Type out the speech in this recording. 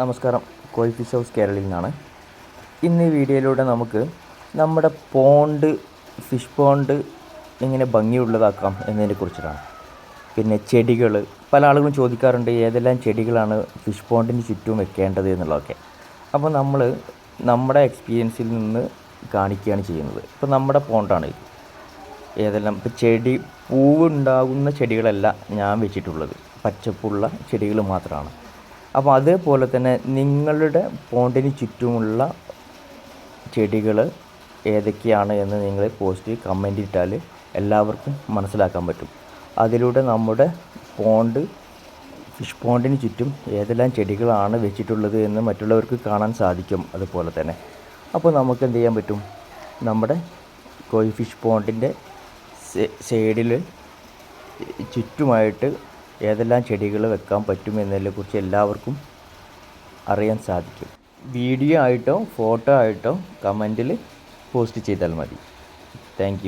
നമസ്കാരം. കോഴി fish house കേരളയിൽ നിന്നാണ് ഇന്ന് ഈ വീഡിയോയിലൂടെ നമുക്ക് നമ്മുടെ പോണ്ട് ഫിഷ് പോണ്ട് എങ്ങനെ ഭംഗിയുള്ളതാക്കാം എന്നതിനെ കുറിച്ചിട്ടാണ്. പിന്നെ ചെടികൾ പല ആളുകളും ചോദിക്കാറുണ്ട് ഏതെല്ലാം ചെടികളാണ് ഫിഷ് പോണ്ടിന് ചുറ്റും വെക്കേണ്ടത് എന്നുള്ളതൊക്കെ. അപ്പോൾ നമ്മൾ നമ്മുടെ എക്സ്പീരിയൻസിൽ നിന്ന് കാണിക്കുകയാണ് ചെയ്യുന്നത്. ഇപ്പോൾ നമ്മുടെ പോണ്ടാണ് ഏതെല്ലാം ഇപ്പോൾ ചെടി പൂവുണ്ടാകുന്ന ചെടികളല്ല ഞാൻ വെച്ചിട്ടുള്ളത്. പച്ചപ്പുള്ള ചെടികൾ മാത്രമാണ്. അപ്പോൾ അതേപോലെ തന്നെ നിങ്ങളുടെ പോണ്ടിന് ചുറ്റുമുള്ള ചെടികൾ ഏതൊക്കെയാണ് എന്ന് നിങ്ങൾ പോസ്റ്റ് കമന്റ് ഇട്ടാൽ എല്ലാവർക്കും മനസ്സിലാക്കാൻ പറ്റും. അതിലൂടെ നമ്മുടെ പോണ്ട് ഫിഷ് പോണ്ടിന് ചുറ്റും ഏതെല്ലാം ചെടികളാണ് വെച്ചിട്ടുള്ളത് എന്ന് മറ്റുള്ളവർക്ക് കാണാൻ സാധിക്കും അതുപോലെ തന്നെ. അപ്പോൾ നമുക്ക് എന്ത് ചെയ്യാൻ പറ്റും? നമ്മുടെ കോഴി ഫിഷ് പോണ്ടിന്റെ സൈഡിൽ ചുറ്റുമായിട്ട് ഏതെല്ലാം ചെടികൾ വെക്കാൻ പറ്റും എന്നതിനെക്കുറിച്ച് എല്ലാവർക്കും അറിയാൻ സാധിക്കും. വീഡിയോ ആയിട്ടോ ഫോട്ടോ ആയിട്ടോ കമന്റിൽ പോസ്റ്റ് ചെയ്താൽ മതി. താങ്ക്